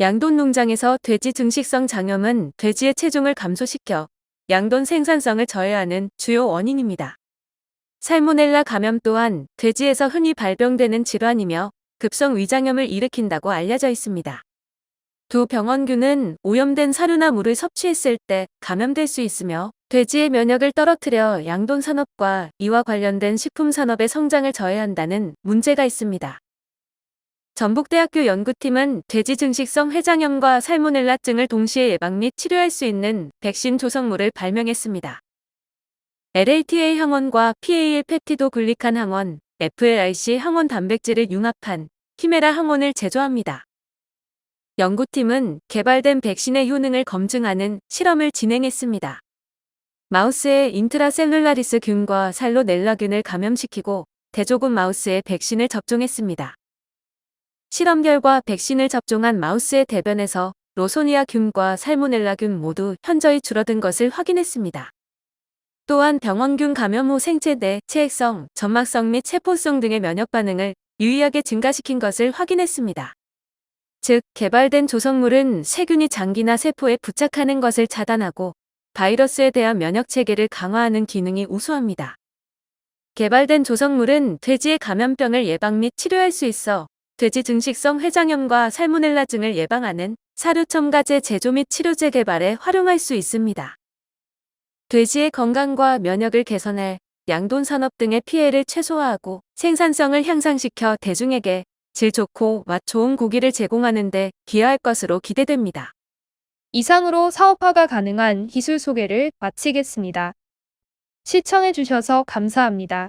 양돈 농장에서 돼지 증식성 장염은 돼지의 체중을 감소시켜 양돈 생산성을 저해하는 주요 원인입니다. 살모넬라 감염 또한 돼지에서 흔히 발병되는 질환이며 급성 위장염을 일으킨다고 알려져 있습니다. 두 병원균은 오염된 사료나 물을 섭취했을 때 감염될 수 있으며 돼지의 면역을 떨어뜨려 양돈 산업과 이와 관련된 식품 산업의 성장을 저해한다는 문제가 있습니다. 전북대학교 연구팀은 돼지 증식성 회장염과 살모넬라증을 동시에 예방 및 치료할 수 있는 백신 조성물을 발명했습니다. LATA 항원과 PAL 펩티도 글리칸 항원, FLRC 항원 단백질을 융합한 키메라 항원을 제조합니다. 연구팀은 개발된 백신의 효능을 검증하는 실험을 진행했습니다. 마우스의 인트라셀룰라리스 균과 살로넬라균을 감염시키고 대조군 마우스에 백신을 접종했습니다. 실험 결과 백신을 접종한 마우스의 대변에서 로소니아 균과 살모넬라균 모두 현저히 줄어든 것을 확인했습니다. 또한 병원균 감염 후 생체 내 체액성, 점막성 및 세포성 등의 면역 반응을 유의하게 증가시킨 것을 확인했습니다. 즉, 개발된 조성물은 세균이 장기나 세포에 부착하는 것을 차단하고 바이러스에 대한 면역 체계를 강화하는 기능이 우수합니다. 개발된 조성물은 돼지의 감염병을 예방 및 치료할 수 있어 돼지 증식성 회장염과 살모넬라 증을 예방하는 사료 첨가제 제조 및 치료제 개발에 활용할 수 있습니다. 돼지의 건강과 면역을 개선할 양돈 산업 등의 피해를 최소화하고 생산성을 향상시켜 대중에게 질 좋고 맛 좋은 고기를 제공하는 데 기여할 것으로 기대됩니다. 이상으로 사업화가 가능한 기술 소개를 마치겠습니다. 시청해주셔서 감사합니다.